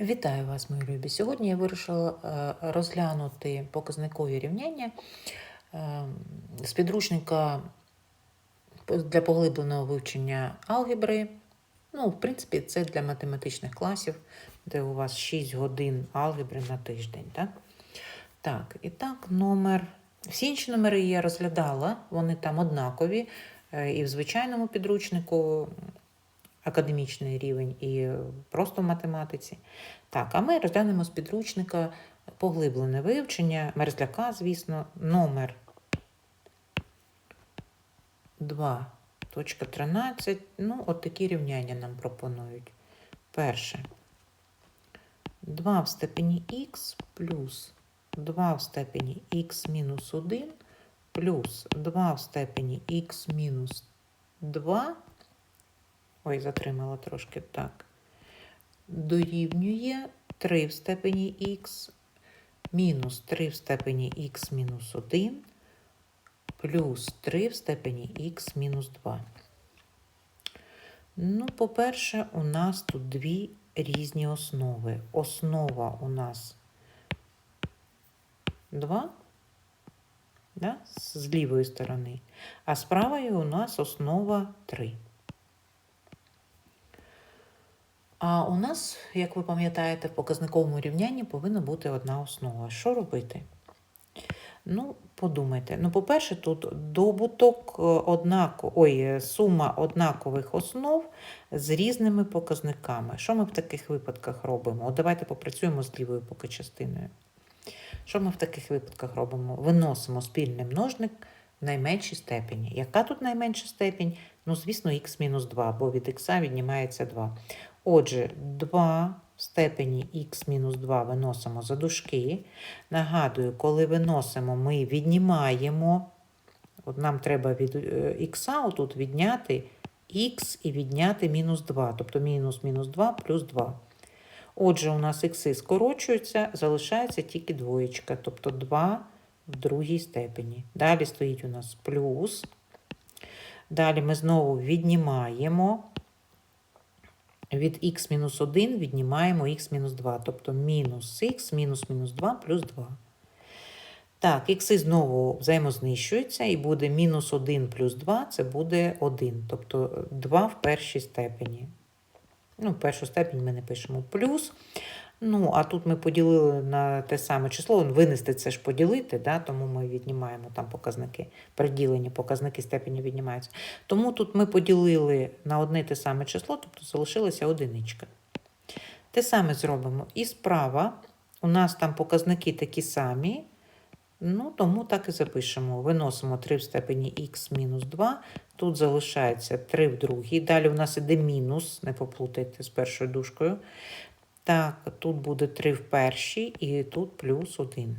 Вітаю вас, мої любі. Сьогодні я вирішила е, розглянути показникові рівняння е, з підручника для поглибленого вивчення алгебри. Ну, в принципі, це для математичних класів, де у вас 6 годин алгебри на тиждень. Так, так і так, номер. Всі інші номери я розглядала, вони там однакові. е, І в звичайному підручнику академічний рівень, і просто в математиці. Так, а ми розглянемо з підручника поглиблене вивчення, мерзляка, звісно, номер 2.13. Ну, от такі рівняння нам пропонують. Перше. 2 в степені х плюс 2 в степені х мінус 1 плюс 2 в степені х мінус 2. Ой, затримала трошки так дорівнює 3 в степені х мінус 3 в степені х мінус 1 плюс 3 в степені х мінус 2. Ну, по-перше, у нас тут дві різні основи. Основа у нас 2, да, з лівої сторони, а з правої у нас основа 3. А у нас, як ви пам'ятаєте, в показниковому рівнянні повинна бути одна основа. Що робити? Ну, подумайте. Ну, по-перше, тут добуток е, однако... Ой, е, сума однакових основ з різними показниками. Що ми в таких випадках робимо? От давайте попрацюємо з лівою поки частиною. Що ми в таких випадках робимо? Виносимо спільний множник в найменшій степені. Яка тут найменша степінь? Ну, звісно, х-2, бо від х віднімається 2. Отже, 2 в степені х-2 виносимо за дужки. Нагадую, коли виносимо, ми віднімаємо. От нам треба від х отут відняти х і відняти мінус 2, тобто мінус мінус 2 плюс 2. Отже, у нас х скорочуються, залишається тільки двоєчка, тобто 2 в другій степені. Далі стоїть у нас плюс. Далі ми знову віднімаємо. Від х-1 віднімаємо х-2, тобто мінус х, мінус мінус 2 плюс 2. Так, х знову взаємознищуються і буде мінус 1 плюс 2 це буде 1, тобто 2 в першій степені. Ну, першу степень ми не пишемо плюс. Ну, а тут ми поділили на те саме число. Винести це ж поділити, да? тому ми віднімаємо там показники, приділені показники степені віднімаються. Тому тут ми поділили на одне те саме число, тобто залишилася одиничка. Те саме зробимо і справа. У нас там показники такі самі. Ну, тому так і запишемо. Виносимо 3 в степені х мінус 2. Тут залишається 3 в другій. Далі у нас іде мінус, не поплутайте з першою дужкою. Так, тут буде 3 в першій і тут плюс 1.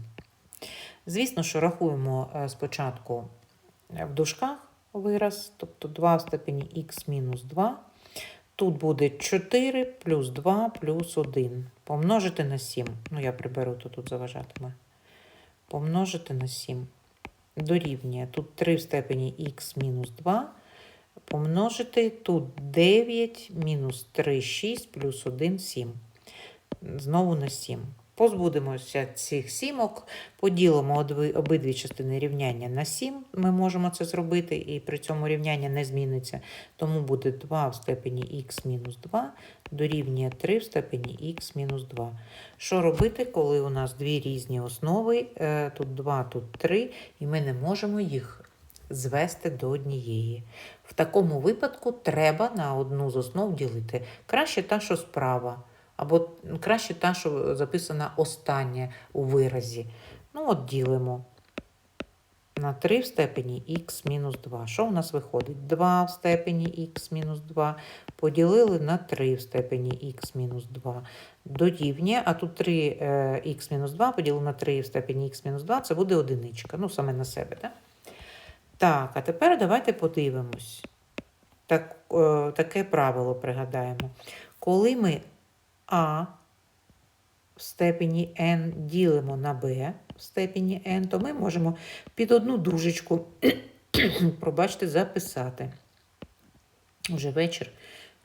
Звісно, що рахуємо е, спочатку в дужках вираз, тобто 2 в степені х мінус 2. Тут буде 4 плюс 2 плюс 1. Помножити на 7. Ну, я приберу, то тут заважатиме. Помножити на 7. Дорівнює. Тут 3 в степені х мінус 2. Помножити тут 9 мінус 3, 6 плюс 1, 7 знову на 7. Позбудемося цих сімок, поділимо обидві частини рівняння на 7. Ми можемо це зробити, і при цьому рівняння не зміниться. Тому буде 2 в степені х мінус 2 дорівнює 3 в степені х мінус 2. Що робити, коли у нас дві різні основи, е, тут 2, тут 3, і ми не можемо їх звести до однієї. В такому випадку треба на одну з основ ділити. Краще та, що справа. Або краще та, що записана остання у виразі. Ну, от ділимо на 3 в степені х мінус 2. Що у нас виходить? 2 в степені х мінус 2 поділили на 3 в степені х мінус 2. Дорівнює, а тут 3х мінус 2 поділили на 3 в степені х мінус 2, це буде одиничка. Ну, саме на себе, так? Так, а тепер давайте подивимось. Так, е, Таке правило пригадаємо. Коли ми а в степені n ділимо на b в степені n, то ми можемо під одну дужечку, пробачте, записати. Уже вечір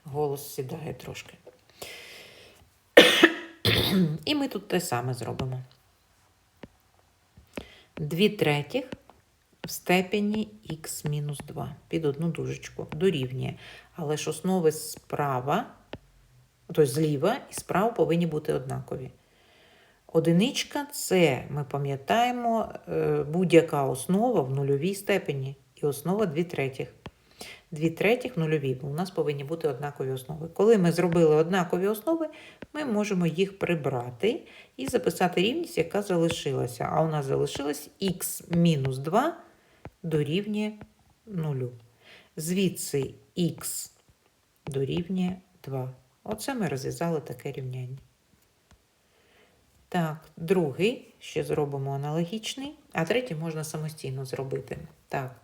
голос сідає трошки. І ми тут те саме зробимо. 2 третіх в степені х мінус 2 під одну дужечку дорівнює. Але ж основи справа, тобто зліва і справа повинні бути однакові. Одиничка це, ми пам'ятаємо, е, будь-яка основа в нульовій степені і основа 2 третіх. 2 третіх нульові, бо у нас повинні бути однакові основи. Коли ми зробили однакові основи, ми можемо їх прибрати і записати рівність, яка залишилася. А у нас залишилось х мінус 2 дорівнює 0. Звідси х дорівнює 2. Оце ми розв'язали таке рівняння. Так, другий ще зробимо аналогічний, а третій можна самостійно зробити. Так,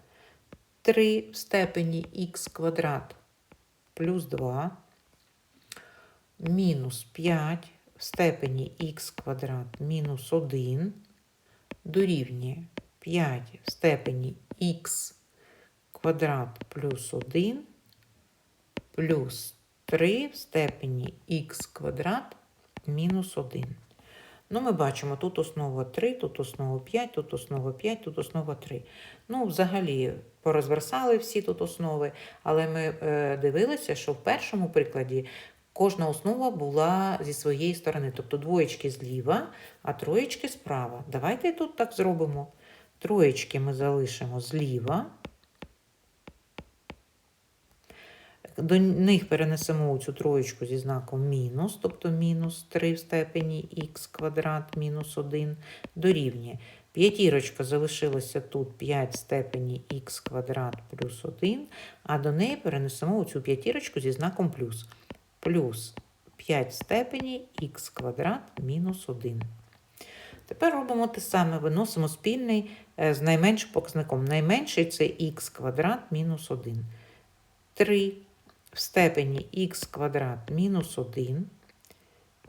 3 в степені х квадрат плюс 2 мінус 5 в степені х квадрат мінус 1 дорівнює 5 в степені х квадрат плюс 1 плюс 3 в степені х квадрат мінус 1. Ну, ми бачимо, тут основа 3, тут основа 5, тут основа 5, тут основа 3. Ну, взагалі, порозверсали всі тут основи, але ми е, дивилися, що в першому прикладі кожна основа була зі своєї сторони, тобто двоєчки зліва, а троєчки справа. Давайте тут так зробимо. Троєчки ми залишимо зліва. До них перенесемо цю троєчку зі знаком мінус, тобто мінус 3 в степені х квадрат мінус 1 дорівнює. П'ятірочка залишилася тут 5 в степені х квадрат плюс 1, а до неї перенесемо цю п'ятірочку зі знаком плюс. Плюс 5 в степені х квадрат мінус 1. Тепер робимо те саме, виносимо спільний е, з найменшим показником. Найменший це х квадрат мінус 1. 3 в степені х квадрат мінус 1.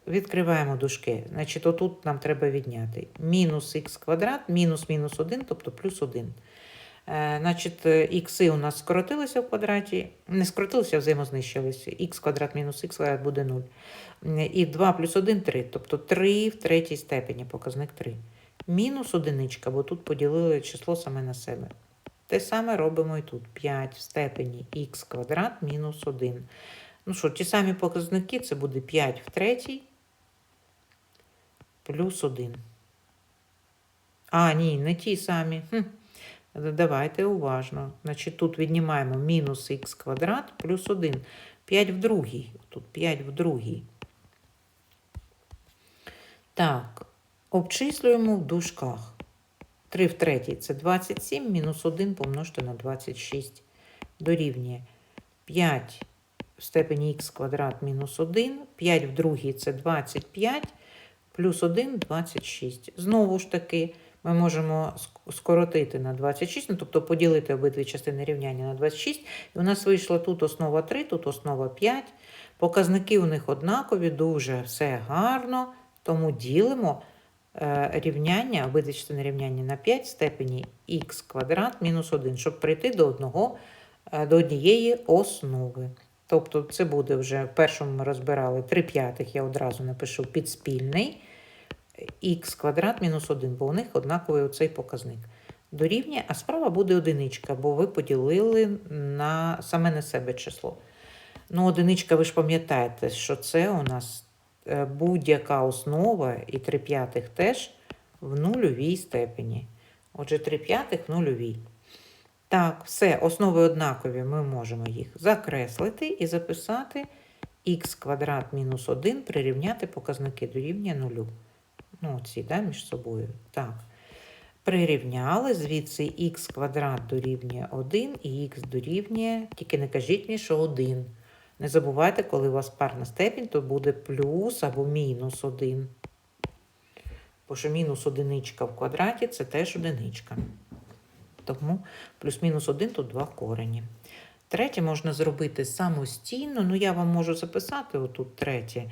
Відкриваємо дужки. Значить, отут нам треба відняти. Мінус х квадрат, мінус мінус 1, тобто плюс 1. Е, значить, ікси у нас скоротилися в квадраті, не скоротилися, а взаємознищилися. х квадрат мінус х квадрат буде 0. І 2 плюс 1 3, тобто 3 в третій степені, показник 3. Мінус одиничка, бо тут поділили число саме на себе. Те саме робимо і тут. 5 в степені х квадрат мінус 1. Ну що, ті самі показники, це буде 5 в третій плюс 1. А, ні, не ті самі. Хм. Давайте уважно. Значить, тут віднімаємо мінус х квадрат плюс 1. 5 в другій. Тут 5 в другій. Так, обчислюємо в дужках. 3 в третій це 27, мінус 1 помножити на 26. Дорівнює 5 в степені х квадрат мінус 1, 5 в другій це 25, плюс 1 26. Знову ж таки, ми можемо скоротити на 26, ну, тобто поділити обидві частини рівняння на 26. І у нас вийшла тут основа 3, тут основа 5. Показники у них однакові, дуже все гарно, тому ділимо. Е, рівняння, обидві рівняння на 5 в степені х квадрат мінус 1, щоб прийти до одного, е, до однієї основи. Тобто це буде вже в першому ми розбирали 3 п'ятих, я одразу напишу підспільний х квадрат мінус 1, бо у них однаковий оцей показник. Дорівнює, а справа буде одиничка, бо ви поділили на саме на себе число. Ну, одиничка, ви ж пам'ятаєте, що це у нас будь-яка основа і 3 п'ятих теж в нульовій степені. Отже, 3 п'ятих в нульовій. Так, все, основи однакові, ми можемо їх закреслити і записати х квадрат мінус 1 прирівняти показники до рівня 0. Ну, ці, да, між собою. Так. Прирівняли, звідси х квадрат дорівнює 1 і х дорівнює, тільки не кажіть мені, що 1. Не забувайте, коли у вас парна степінь, то буде плюс або мінус 1. Бо що мінус одиничка в квадраті це теж одиничка. Тому плюс-мінус 1 тут два корені. Третє можна зробити самостійно. Ну, я вам можу записати отут третє.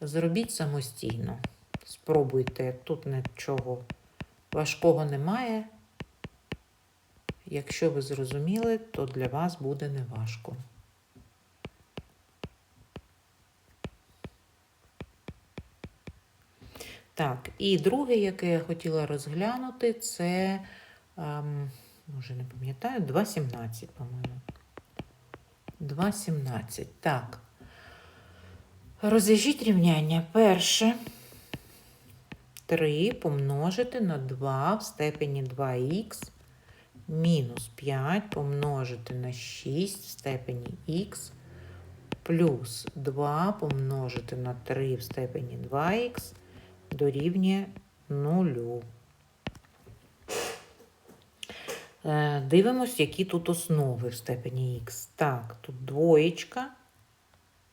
Зробіть самостійно. Спробуйте, тут нічого важкого немає. Якщо ви зрозуміли, то для вас буде неважко. Так, і друге, яке я хотіла розглянути, це, ем, може не пам'ятаю, 2,17, по-моєму. 2,17. Так. Розв'яжіть рівняння. Перше. 3 помножити на 2 в степені 2х мінус 5 помножити на 6 в степені х плюс 2 помножити на 3 в степені 2х дорівнює 0. Е, Дивимось, які тут основи в степені х. Так, тут двоєчка,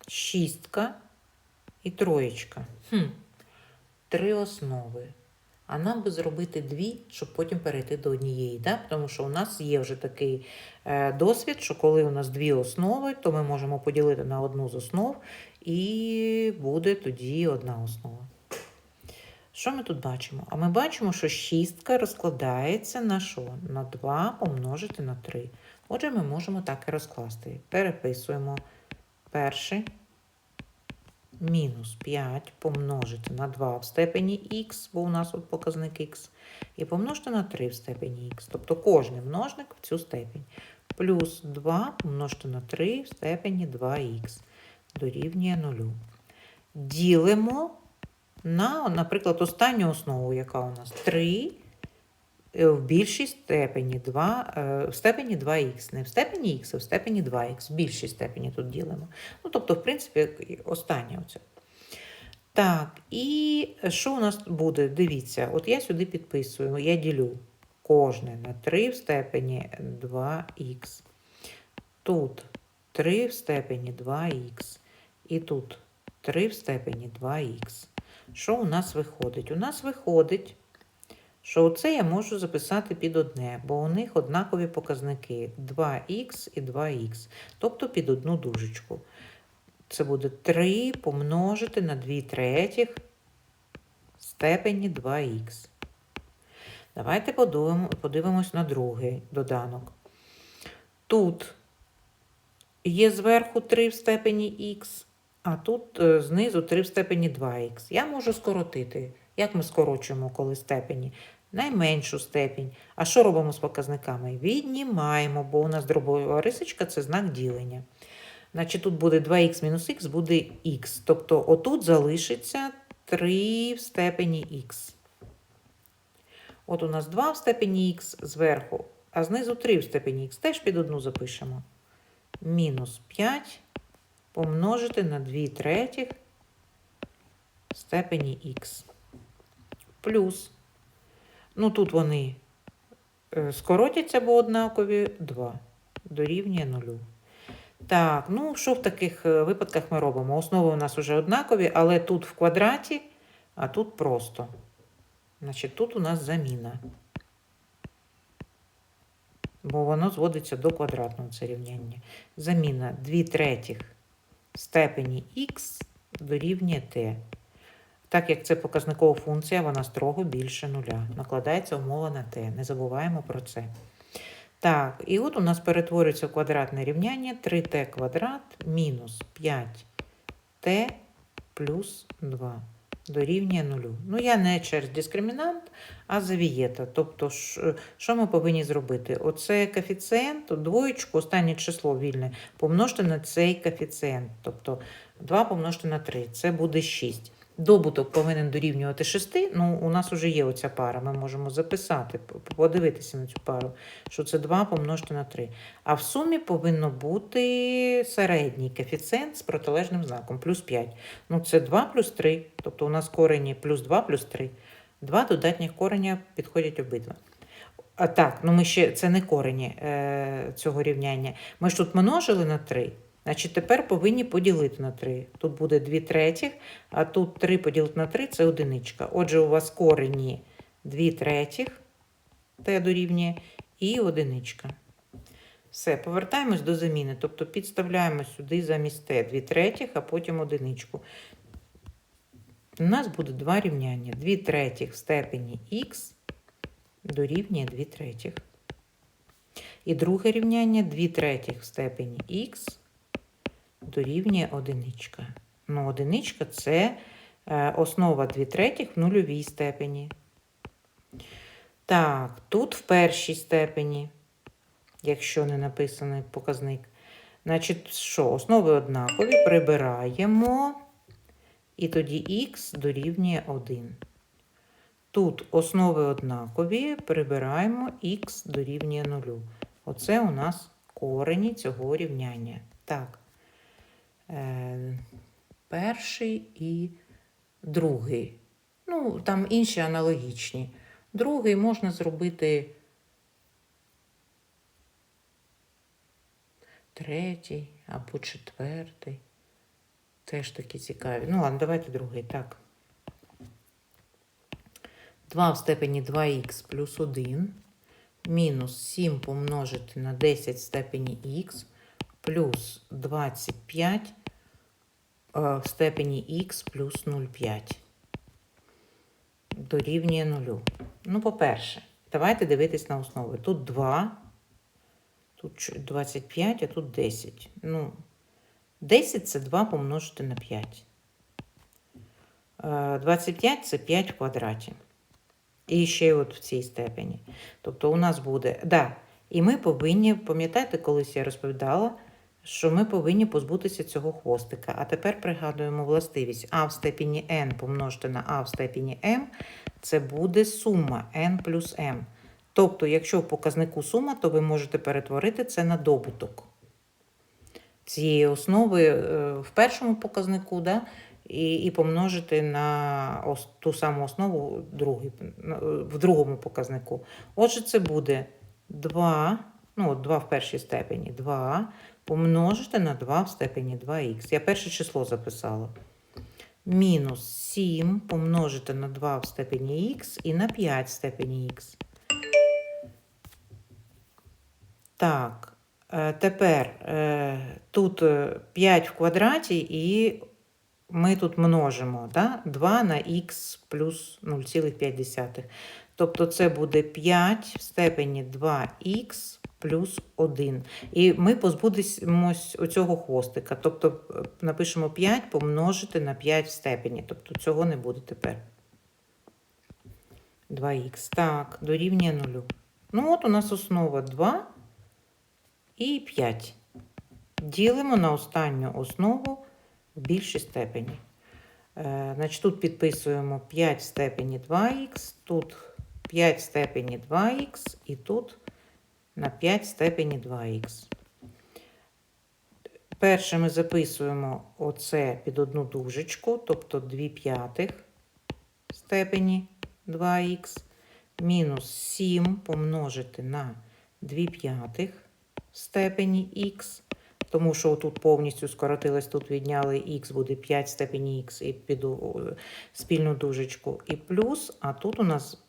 шістка і троєчка. Хм, три основи. А нам би зробити дві, щоб потім перейти до однієї. Да? Тому що у нас є вже такий е, досвід, що коли у нас дві основи, то ми можемо поділити на одну з основ, і буде тоді одна основа. Що ми тут бачимо? А ми бачимо, що шістка розкладається на що? На 2 помножити на 3. Отже, ми можемо так і розкласти. Переписуємо перший мінус 5 помножити на 2 в степені х, бо у нас тут показник х, і помножити на 3 в степені х. Тобто кожний множник в цю степень. Плюс 2 помножити на 3 в степені 2х дорівнює 0. Ділимо на, наприклад, останню основу, яка у нас 3 е, в більшій степені 2, е, в степені 2х. Не в степені х, а в степені 2х. В більшій степені тут ділимо. Ну, тобто, в принципі, остання оце. Так, і що у нас буде? Дивіться, от я сюди підписую, я ділю кожне на 3 в степені 2х. Тут 3 в степені 2х. І тут 3 в степені 2х. Що у нас виходить? У нас виходить, що оце я можу записати під одне, бо у них однакові показники 2х і 2х, тобто під одну дужечку. Це буде 3 помножити на 2 третіх степені 2х. Давайте подивимось на другий доданок. Тут є зверху 3 в степені х, а тут е, знизу 3 в степені 2х. Я можу скоротити. Як ми скорочуємо коли степені? Найменшу степінь. А що робимо з показниками? Віднімаємо, бо у нас дробова рисочка це знак ділення. Значить, тут буде 2х мінус х, буде х. Тобто отут залишиться 3 в степені х. От у нас 2 в степені х зверху, а знизу 3 в степені х. Теж під одну запишемо. Мінус 5 помножити на 2 третіх степені х. Плюс. Ну, тут вони е, скоротяться, бо однакові 2 дорівнює 0. Так, ну що в таких е, випадках ми робимо? Основи у нас вже однакові, але тут в квадраті, а тут просто. Значить, тут у нас заміна. Бо воно зводиться до квадратного це рівняння. Заміна 2 третіх степені х дорівнює t. Так як це показникова функція, вона строго більше нуля. Накладається умова на t. Не забуваємо про це. Так, і от у нас перетворюється квадратне рівняння 3t квадрат мінус 5t плюс 2 дорівнює 0. Ну, я не через дискримінант, а за вієта. Тобто, що ми повинні зробити? Оце коефіцієнт, двоєчку, останнє число вільне, помножити на цей коефіцієнт. Тобто 2 помножити на 3, це буде 6. Добуток повинен дорівнювати 6. Ну, у нас вже є оця пара, ми можемо записати, подивитися на цю пару, що це 2 помножити на 3. А в сумі повинно бути середній коефіцієнт з протилежним знаком, плюс 5. Ну, це 2 плюс 3, тобто у нас корені плюс 2 плюс 3. Два додатніх кореня підходять обидва. А так, ну ми ще це не корені е, цього рівняння. Ми ж тут множили на 3. Значить, тепер повинні поділити на 3. Тут буде 2 третіх, а тут 3 поділити на 3 це одиничка. Отже, у вас корені 2 третіх, t дорівнює, і одиничка. Все, повертаємось до заміни. Тобто підставляємо сюди замість t 2 третіх, а потім одиничку. У нас буде два рівняння. 2 третіх в степені х дорівнює 2 третіх. І друге рівняння 2 третіх в степені х дорівнює одиничка. Ну, одиничка це Е, Основа 2 третіх в нульовій степені. Так, тут в першій степені, якщо не написаний показник. Значить, що? Основи однакові, прибираємо, і тоді х дорівнює 1. Тут основи однакові, прибираємо х дорівнює 0. Оце у нас корені цього рівняння. Так. Е, перший і другий. Ну, там інші аналогічні. Другий можна зробити третій або четвертий. Теж такі цікаві. Ну, ладно, давайте другий. Так. 2 в степені 2х плюс 1 мінус 7 помножити на 10 в степені х плюс 25 е, в степені х плюс 0,5 дорівнює 0. Ну, по-перше, давайте дивитись на основи. Тут 2, тут 25, а тут 10. Ну, 10 це 2 помножити на 5. Е, 25 це 5 в квадраті. І ще от в цій степені. Тобто у нас буде, да, і ми повинні, пам'ятаєте, колись я розповідала, що ми повинні позбутися цього хвостика. А тепер пригадуємо властивість а в степені n помножити на а в степені m, це буде сума n плюс m. Тобто, якщо в показнику сума, то ви можете перетворити це на добуток цієї основи е, в першому показнику, да, і, і помножити на ту саму основу в другому показнику. Отже, це буде 2, ну, 2 в першій степені, 2 помножити на 2 в степені 2х. Я перше число записала. Мінус 7 помножити на 2 в степені х і на 5 в степені х. Так, е, тепер е, тут е, 5 в квадраті, і ми тут множимо да? 2 на х плюс 0,5. Тобто це буде 5 в степені 2х плюс 1. І ми позбудемось оцього хвостика. Тобто е, напишемо 5 помножити на 5 в степені. Тобто цього не буде тепер. 2х. Так, дорівнює 0. Ну, от у нас основа 2 і 5. Ділимо на останню основу в більшій степені. Е, значить, тут підписуємо 5 в степені 2х, тут 5 в степені 2х і тут на 5 в степені 2х. Перше ми записуємо оце під одну дужечку, тобто 2 п'ятих степені 2х, мінус 7 помножити на 2 п'ятих степені х, тому що тут повністю скоротилось, тут відняли х, буде 5 в степені х і піду спільну дужечку, і плюс, а тут у нас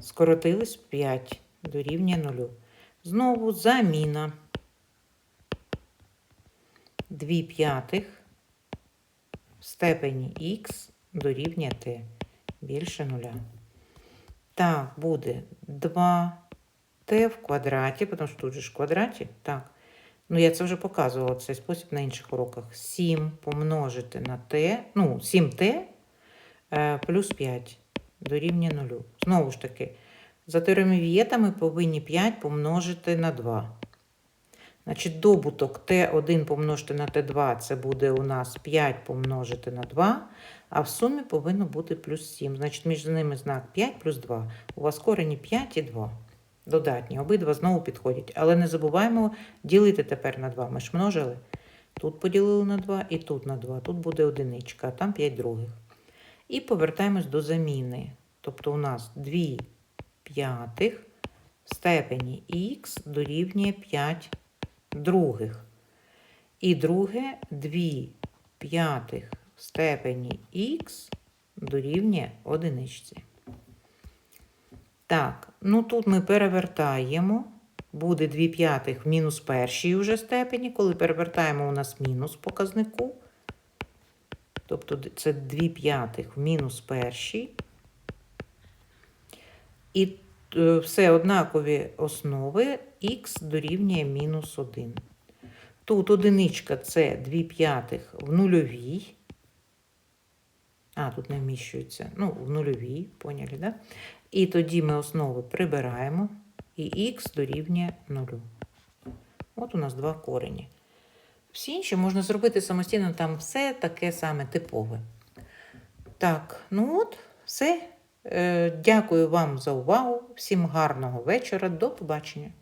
скоротилось 5 дорівнює 0. Знову заміна. 2 п'ятих в степені х дорівнює t більше нуля. Так, буде 2 t в квадраті, тому що тут же ж квадраті. Так. Ну, я це вже показувала цей спосіб на інших уроках. 7 помножити на t, ну, 7t е, плюс 5 дорівнює 0. Знову ж таки, за теоремою Вієта повинні 5 помножити на 2. Значить, добуток t1 помножити на t2 це буде у нас 5 помножити на 2, а в сумі повинно бути плюс 7. Значить, між ними знак 5 плюс 2. У вас корені 5 і 2. Додатні. Обидва знову підходять. Але не забуваємо ділити тепер на 2. Ми ж множили. Тут поділили на 2 і тут на 2. Тут буде одиничка, а там 5 других. І повертаємось до заміни. Тобто у нас 2 п'ятих в степені х дорівнює 5 других. І друге 2 п'ятих в степені х дорівнює одиничці. Так, ну тут ми перевертаємо. Буде 2 п'ятих в мінус першій уже степені. Коли перевертаємо, у нас мінус показнику. Тобто це 2 п'ятих в мінус першій. І е, все однакові основи х дорівнює мінус 1. Тут одиничка це 2 п'ятих в нульовій. А, тут не вміщується. Ну, в нульовій, поняли, да? І тоді ми основи прибираємо, і х дорівнює нулю. От у нас два корені. Всі інші можна зробити самостійно, там все таке саме типове. Так, ну от, все. Е, Дякую вам за увагу. Всім гарного вечора. До побачення.